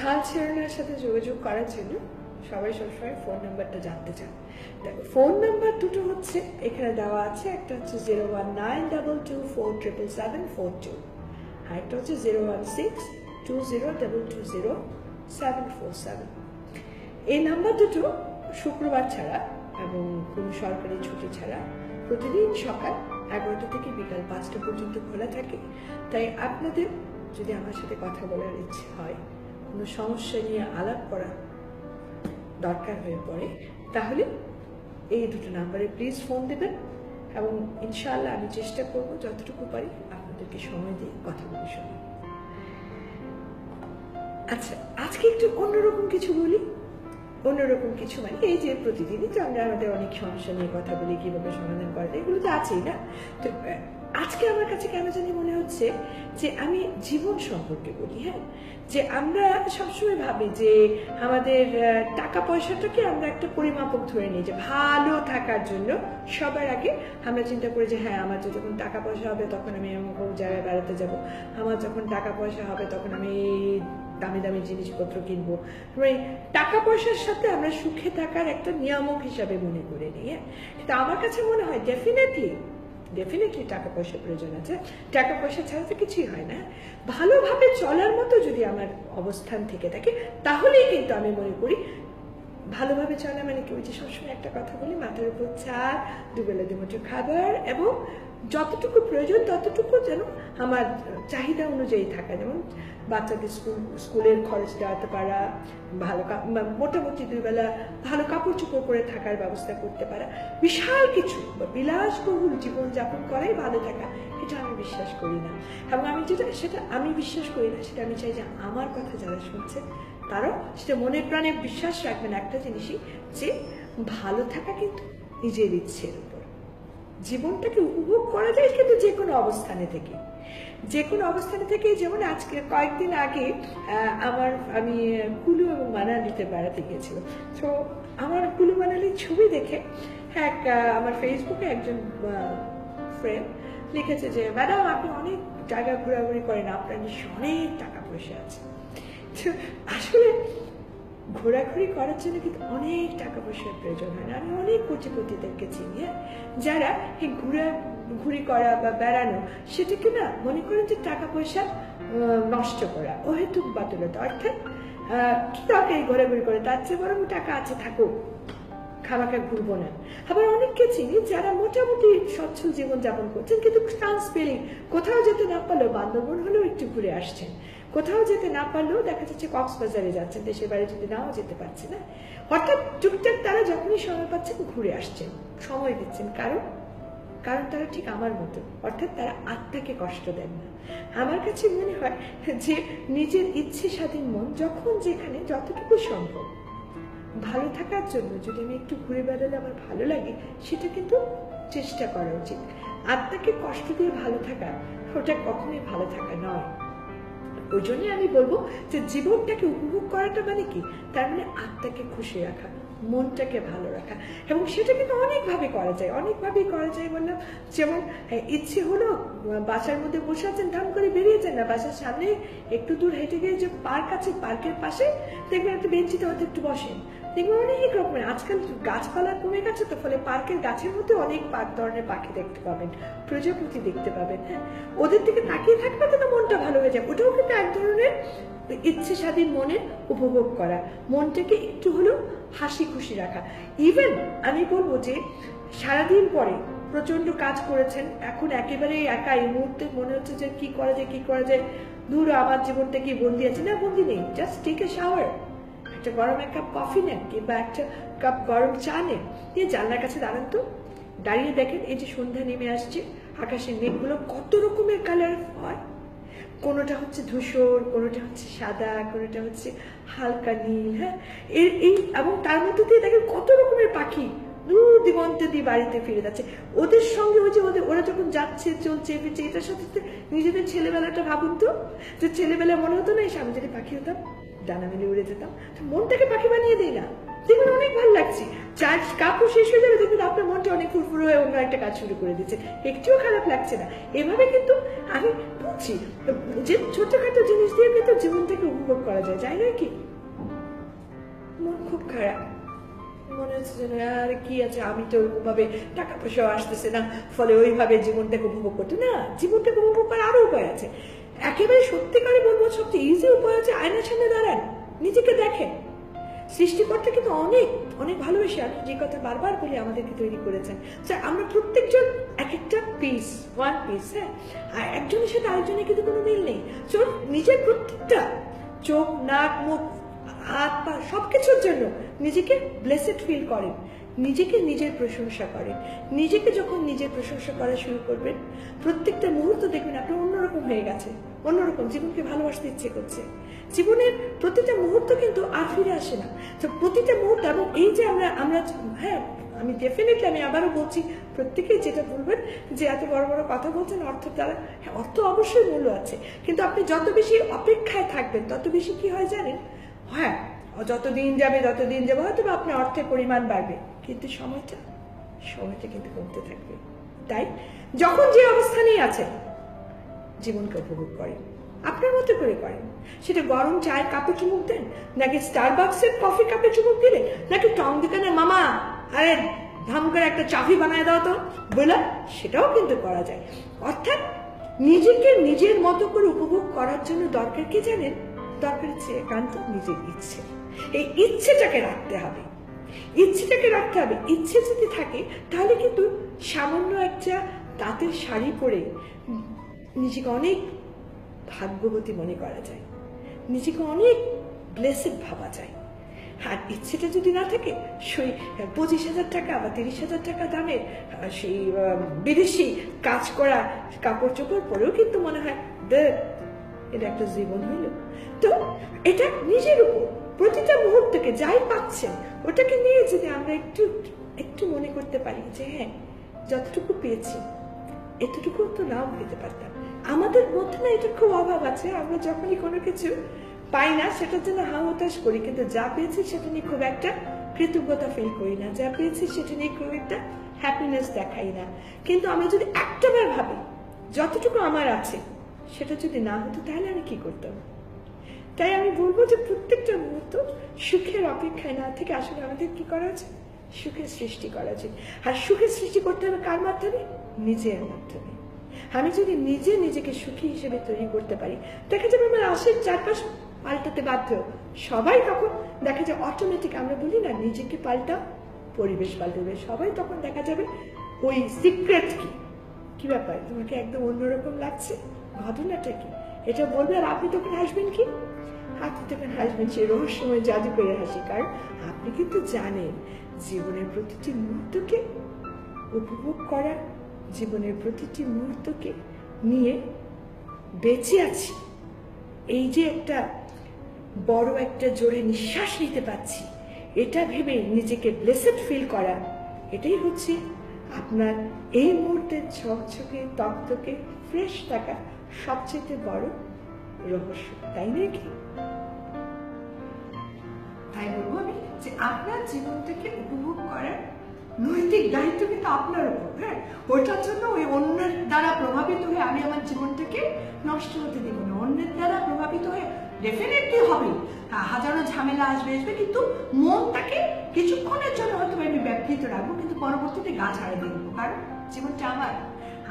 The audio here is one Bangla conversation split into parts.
হাল ছেড়ানোর সাথে যোগাযোগ করার জন্য সবাই সবসময় ফোন নাম্বারটা জানতে চান। ফোন নাম্বার দুটো হচ্ছে, এখানে দেওয়া আছে, একটা হচ্ছে zero one nine double two four triple seven four two আর একটা হচ্ছে zero one six two zero double two zero seven four seven এই নাম্বার দুটো শুক্রবার ছাড়া এবং কোনো সরকারি ছুটি ছাড়া প্রতিদিন সকাল এগারোটা থেকে বিকাল পাঁচটা পর্যন্ত খোলা থাকে। তাই আপনাদের যদি আমার সাথে কথা বলার ইচ্ছে হয় কোনো সমস্যা নিয়ে আলাপ করা দরকার হয়ে পড়ে, তাহলে এই দুটো নাম্বারে প্লিজ ফোন দেবেন এবং ইনশাআল্লাহ আমি চেষ্টা করব যতটুকু পারি আপনাদেরকে সময় দিয়ে কথা বলে শোনার। আচ্ছা আজকে একটু অন্যরকম কিছু বলি। অন্যরকম কিছু মানে এই যে প্রতিদিনই তো আমরা আমাদের অনেক সমস্যা নিয়ে কথা বলি, কীভাবে সমাধান করা যায়, এগুলো তো আছেই না। তো আজকে আমার কাছে কেন জানি মনে হচ্ছে যে আমি জীবন সম্পর্কে বলি হ্যাঁ? যে আমরা সবসময় ভাবি যে আমাদের টাকা পয়সাটাকে আমরা একটা পরিমাপক ধরে নিই, যে ভালো থাকার জন্য সবার আগে আমরা চিন্তা করি যে হ্যাঁ আমার যখন টাকা পয়সা হবে তখন আমি অমুক জায়গায় বেড়াতে যাব। আমার যখন টাকা পয়সা হবে তখন আমি দামি দামি জিনিসপত্র কিনবো। মানে টাকা পয়সার সাথে আমরা সুখে থাকার একটা নিয়ামক হিসাবে মনে করে নিই হ্যাঁ? কিন্তু আমার কাছে মনে হয় ডেফিনেটলি ডেফিনেটলি টাকা পয়সা প্রয়োজন আছে। টাকা পয়সা ছাড়া তো কিছুই হয় না। ভালোভাবে চলার মতো যদি আমার অবস্থান থেকে থাকে, তাহলেই কিন্তু আমি মনে করি ভালোভাবে চলা মানে কি ওই যে সবসময় একটা কথা বলি, মাথার উপর চার, দুবেলা দুমুঠো খাবার এবং যতটুকু প্রয়োজন ততটুকু যেন আমার চাহিদা অনুযায়ী থাকা। যেমন বাচ্চাদের স্কুল, স্কুলের খরচ দেওয়াতে পারা, ভালো মোটামুটি দুবেলা ভালো কাপড় চোপড় করে থাকার ব্যবস্থা করতে পারা, বিশাল কিছু বিলাসবহুল জীবনযাপন করাই ভালো থাকা, এটা আমি বিশ্বাস করি না। এবং আমি যেটা, সেটা আমি বিশ্বাস করি না, সেটা আমি চাই যে আমার কথা যারা শুনছে, তারাও সেটা মনে প্রাণে বিশ্বাস রাখবেন একটা জিনিসই, যে ভালো থাকা কিন্তু নিজের ইচ্ছের উপর। জীবনটাকে উপভোগ করা যায় কিন্তু যে কোনো অবস্থানে থেকে। যে কোনো অবস্থানে থেকে যেমন আজকে, কয়েকদিন আগে আমার, আমি কুলু এবং মানালিতে বেড়াতে গিয়েছিলাম। তো আমার কুলু মানালির ছবি দেখে হ্যাঁ আমার ফেসবুকে একজন ফ্রেন্ড লিখেছে যে ম্যাডাম আপনি অনেক জায়গা ঘোরাঘুরি করেন আপনার নিশ্চয়ই অনেক টাকা পয়সা আছে। আসলে ঘোরাঘুরি করার জন্য কিন্তু অনেক টাকা পয়সার প্রয়োজন হয় না। আমি অনেক কোটিপতিদেরকে চিনি হ্যাঁ? যারা এই ঘুরা, ঘুরি করা বা বেড়ানো, সেটাকে না মনে করেন যে টাকা পয়সা নষ্ট করা, অহেতুক বাতুলতা। অর্থাৎ কি দরকার ঘোরাঘুরি করে? তার চেয়ে বরং টাকা আছে, থাকুক। খামাখা ঘুরবো না। আবার অনেককে চিনি যারা মোটামুটি সচ্ছল জীবন যাপন করছেন, কিন্তু চান্স পেলেই কোথাও যেতে না পারলেও বান্দরবন হলেও একটু ঘুরে আসছেন। কোথাও যেতে না পারলেও দেখা যাচ্ছে কক্সবাজারে যাচ্ছেন, দেশের বাড়ি যদি নাও যেতে পারছে না। অর্থাৎ টুকটাক তারা যখনই সময় পাচ্ছেন ঘুরে আসছেন, সময় দিচ্ছেন। কারণ কারণ তারা ঠিক আমার মতো। অর্থাৎ তারা আত্মাকে কষ্ট দেন না। আমার কাছে মনে হয় যে নিজের ইচ্ছে স্বাধীন মন যখন যেখানে যতটুকু সম্ভব। ভালো থাকার জন্য যদি আমি একটু ঘুরে বেড়ালে আমার ভালো লাগে সেটা কিন্তু চেষ্টা করা উচিত। আত্মাকে কষ্ট দিয়ে ভালো থাকা ওটা কখনোই ভালো থাকা নয়। ওই জন্যই আমি বলব যে জীবনটাকে উপভোগ করাটা মানে কি? তার মানে আত্মাকে খুশি রাখা মনটাকে ভালো রাখা। এবং সেটা কিন্তু অনেকভাবে করা যায় অনেকভাবেই করা যায় বললাম। যেমন হ্যাঁ, ইচ্ছে হলো বাসার মধ্যে বসে আছেন ধাম করে বেরিয়ে যান না বাসার সামনে একটু দূর হেঁটে গিয়ে যে পার্ক আছে পার্কের পাশে দেখবেন একটা বেঞ্চিতে হয়তো একটু বসেন। দেখবেন অনেক রকমের। আজকাল গাছপালা কমে গেছে তো, ফলে পার্কের গাছের মধ্যে অনেক পার্ক ধরনের পাখি দেখতে পাবেন, প্রজাপতি দেখতে পাবেন হ্যাঁ? ওদের দিকে তাকিয়ে থাকবে তো মনটা ভালো হয়ে যায়। ওটাও কিন্তু এক ধরনের ইচ্ছে স্বাধীন মনের উপভোগ করা, মনটাকে একটু হলেও হাসি খুশি রাখা। ইভেন আমি বলব যে, সারাদিন পরে প্রচণ্ড কাজ করেছেন, এখন একেবারে একা এই মুহূর্তে মনে হচ্ছে যে, কি করা যায়, কি করা যায়? দূর আমার জীবনটা কি বন্দি আছে? না, বন্দি নেই। জাস্ট টেক এ শাওয়ার একটা গরম এক কাপ কফি নেন কিংবা একটা কাপ গরম চা নেন। নিয়ে জানলার কাছে দাঁড়ান তো। দাঁড়িয়ে দেখেন এই যে সন্ধ্যা নেমে আসছে। আকাশের মেঘগুলো কত রকমের কালার হয়। কোনোটা হচ্ছে ধূসর, কোনোটা হচ্ছে সাদা, কোনোটা হচ্ছে হালকা নীল হ্যাঁ? এর এই এবং তার মধ্যে দিয়ে দেখেন কত রকমের পাখি দূর দিগন্তে দিয়ে বাড়িতে ফিরে যাচ্ছে। ওদের সঙ্গে ওই যে ওদের, ওরা যখন যাচ্ছে, চলছে, ফিরছে, এটার সাথে নিজেদের ছেলেবেলাটা ভাবুন তো। যে ছেলেবেলা মনে হতো না এই আমি যদি পাখি হতাম? ডানা মেলে উড়ে যেতাম। তো মনটাকে পাখি বানিয়ে দেয় না। দেখবেন অনেক ভালো লাগছে। চার কাপড় শেষ হয়ে যাবে দেখবেন আপনার মনটা অনেক ফুরফুরে হয়ে অন্য একটা কাজ শুরু করে দিচ্ছে। একটুও খারাপ লাগছে না। এভাবে কিন্তু আমি বুঝছি। যে ছোটখাটো জিনিস দিয়ে কিন্তু জীবনটাকে উপভোগ করা যায়। যাই না কি? মন খুব খারাপ। মনে হচ্ছে যেন আর কি আছে। আমি তো ওরকম ভাবে টাকা পয়সাও আসতেছে না। ফলে ওইভাবে জীবনটাকে উপভোগ করতে না, জীবনটাকে উপভোগ করার আরও উপায় আছে। একেবারে সত্যিকারে বলব সবচেয়ে ইজি উপায় হচ্ছে আয়নার সামনে দাঁড়ান, নিজেকে দেখেন। সৃষ্টিকর্তা কিন্তু অনেক অনেক ভালোবেসে আমি যে কথা বারবার বলে আমাদেরকে তৈরি করেছেন। স্যার আমরা প্রত্যেকজন এক একটা পিস ওয়ান পিস হ্যাঁ? আর একজনের সাথে আরেকজনের কিন্তু কোনো মিল নেই। চোখ নিজের প্রত্যেকটা চোখ, নাক, মুখ হাত পা সবকিছুর জন্য নিজেকে ব্লেসেড ফিল করেন। নিজেকে নিজের প্রশংসা করেন। নিজেকে যখন নিজের প্রশংসা করা শুরু করবেন, প্রত্যেকটা মুহূর্ত দেখবেন আপনার অন্যরকম হয়ে গেছে, অন্যরকম জীবনকে ভালোবাসতে ইচ্ছে করছে। জীবনের প্রতিটা মুহূর্ত কিন্তু আর ফিরে আসে না। তো প্রতিটা মুহূর্ত এবং এই যে আমরা আমরা হ্যাঁ আমি ডেফিনেটলি আমি আবারও বলছি, প্রত্যেকেই যেটা বলবেন যে এত বড় বড় কথা বলছেন, অর্থ দ্বারা হ্যাঁ অর্থ অবশ্যই মূল্য আছে। কিন্তু আপনি যত বেশি অপেক্ষায় থাকবেন, তত বেশি কি হয় জানেন? হ্যাঁ যতদিন যাবে যতদিন যাবে, হয়তো বা আপনার অর্থের পরিমাণ বাড়বে। কিন্তু সময়টা সময়টা কিন্তু কমতে থাকবে। তাই, যখন যে অবস্থানেই আছেন, জীবনকে উপভোগ করেন। আপনার মতো করে করেন। সেটা গরম চায়ের কাপে চুমুক দেন? নাকি স্টারবাক্সের কফি কাপে চুমুক দিলেন? নাকি টং দোকানের মামা, আরে ধাম করে একটা চাফি বানায় দাও তো। বলে সেটাও কিন্তু করা যায়। অর্থাৎ, নিজেকে নিজের মতো করে উপভোগ করার জন্য দরকার কি জানেন? দরকার হচ্ছে একান্ত নিজের ইচ্ছে। এই ইচ্ছেটাকে রাখতে হবে। ইচ্ছেটাকে রাখতে হবে। ইচ্ছে যদি থাকে, তাহলে কিন্তু সামান্য একটা তাঁতের শাড়ি পরে নিজেকে অনেক ভাগ্যবতী মনে করা যায়। নিজেকে অনেক ব্লেসেড ভাবা যায়। আর ইচ্ছেটা যদি না থাকে, সেই পঁচিশ হাজার টাকা বা তিরিশ হাজার টাকা দামের সেই বিদেশি কাজ করা কাপড় চোপড় পরেও কিন্তু মনে হয় দেখ এটা একটা জীবন হইল। তো এটা নিজের উপর, প্রতিটা মুহূর্তকে যাই পাচ্ছেন, ওটাকে নিয়ে যদি আমরা একটু একটু মনে করতে পারি যে হ্যাঁ যতটুকু পেয়েছি, এতটুকু তো নাও পেতে পারতাম। আমাদের মধ্যে না এটা খুব অভাব আছে, আমরা যখনই কোনো কিছু পাই না, সেটার জন্য হা হতাশ করি, কিন্তু যা পেয়েছি সেটা নিয়ে খুব একটা কৃতজ্ঞতা ফিল করি না। যা পেয়েছি সেটা নিয়ে খুব একটা হ্যাপিনেস দেখাই না। কিন্তু আমি যদি একটা বার ভাবি, যতটুকু আমার আছে সেটা যদি না হতো, তাহলে আমি কি করতাম? তাই আমি বলব যে প্রত্যেকটা মুহূর্ত সুখের অপেক্ষায় না থেকে আসলে আমাদের কি করা আছে সুখের সৃষ্টি করা আছে আর সুখের সৃষ্টি করতে হবে কার মাধ্যমে? নিজের মাধ্যমে। আমি যদি নিজে নিজেকে সুখী হিসেবে তৈরি করতে পারি, দেখা যাবে আমার আশের চারপাশ পাল্টাতে বাধ্য। সবাই তখন দেখা যায় অটোমেটিক আমরা বলি না, নিজেকে পাল্টা পরিবেশ পাল্টাবে সবাই তখন দেখা যাবে ওই সিক্রেট কি? কি ব্যাপার? তোমাকে একদম অন্যরকম লাগছে? ঘটনাটা কি? এটা বলবে আর আপনি তখন হাসবেন কি? আপনি তখন হাসবেন, সেই রহস্যময় জাদু করে হাসি। কারণ আপনি কিন্তু জানেন, জীবনের প্রতিটি মুহূর্তকে উপভোগ করা, জীবনের প্রতিটি মুহূর্তকে নিয়ে বেঁচে আছি। এই যে একটা বড় একটা জোরে নিঃশ্বাস নিতে পাচ্ছি এটা ভেবে নিজেকে ব্লেসেড ফিল করা, এটাই হচ্ছে আপনার এই মুহূর্তে ঝকঝকে, তকতকে ফ্রেশ থাকা সবচেয়ে বড় রহস্য, তাই নাকি তাই বলব আমি যে আপনার জীবনটাকে উপভোগ করার নৈতিক দায়িত্ব কিন্তু আপনার উপর হ্যাঁ? ওটার জন্য ওই অন্যের দ্বারা প্রভাবিত হয়ে আমি আমার জীবনটাকে নষ্ট হতে দেবো না। অন্যের দ্বারা প্রভাবিত হয়ে ডেফিনেটলি হবে। হাজারো ঝামেলা আসবে আসবে, কিন্তু মনটাকে কিছুক্ষণের জন্য হয়তো আমি ব্যাপৃত রাখব, কিন্তু পরবর্তীতে গা ছাড়া দিয়ে দেবো। কারণ জীবনটা আমার।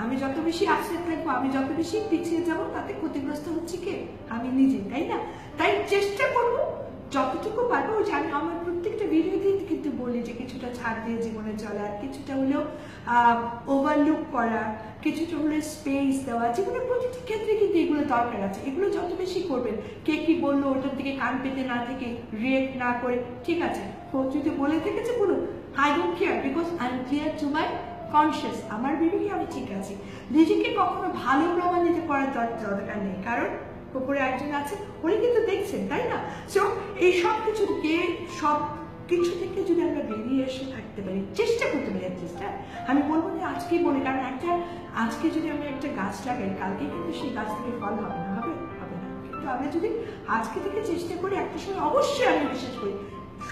আমি যত বেশি আপসেট থাকব, আমি যত বেশি পিছিয়ে যাব, তাতে ক্ষতিগ্রস্ত হচ্ছে কে? আমি নিজে, তাই না? তাই চেষ্টা করব, যতটুকু পারব যে আমি আমার প্রত্যেকটা ভিডিওতেই কিন্তু বলি যে কিছুটা ছাড় দিয়ে জীবনে চলা কিছুটা হলেও ওভারলুক করা, কিছুটা হলে স্পেস দেওয়া, জীবনে প্রতিটি ক্ষেত্রে কিন্তু এগুলো দরকার আছে। এগুলো যত বেশি করবেন, কে কি বলল ওটার দিকে কান পেতে না থেকে রিয়েক্ট না করে, ঠিক আছে? যদি বলে থেকেছে বলুন I don't care because I am clear to my conscious আমার বিবেকে আমি ঠিক আছি। নিজেকে কখনো ভালো প্রমাণিত করার দর- দরকার নেই। কারণ উপরে একজন আছে উনি কিন্তু দেখছেন, তাই না? সো এই সব কিছু থেকে সব কিছু থেকে যদি আমরা বেরিয়ে এসে থাকতে পারি, চেষ্টা করতে পারি চেষ্টা আমি বলব যে আজকেই বলি, কারণ একটা, আজকে যদি আমি একটা গাছ লাগাই, কালকে কিন্তু সেই গাছ থেকে ফল হবে না, হবে হবে না। কিন্তু আমরা যদি আজকে থেকে চেষ্টা করি, একটা সময় অবশ্যই আমি বিশ্বাস করি,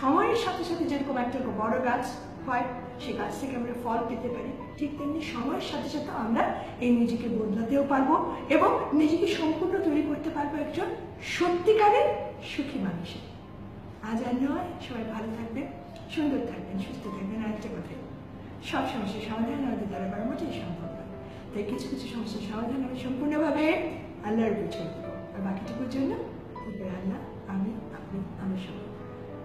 সময়ের সাথে সাথে যেরকম একটা বড় গাছ হয়, সেই গাছ থেকে আমরা ফল পেতে পারি। ঠিক তেমনি সময়ের সাথে সাথে আমরা এই নিজেকে বদলাতেও পারব এবং নিজেকে সম্পূর্ণ তৈরি করতে পারব একজন সত্যিকারের সুখী মানুষের আজ আর নয়, সবাই ভালো থাকবেন, সুন্দর থাকবেন, সুস্থ থাকবেন। আর একটা কথা, সব সমস্যার সমাধান আমাদের দ্বারা করা মোটেই সম্ভব নয়। তাই কিছু কিছু সমস্যার সমাধান আমি সম্পূর্ণভাবে আল্লাহর দেবো আর বাকিটুকুর জন্য আল্লাহ, আমি, আপনি, আমরা সবাই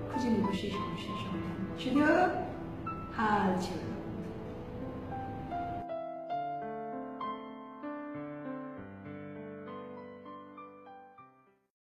খুঁজে নেব সেই সমস্যার সমাধান। শুধু হাল ছিল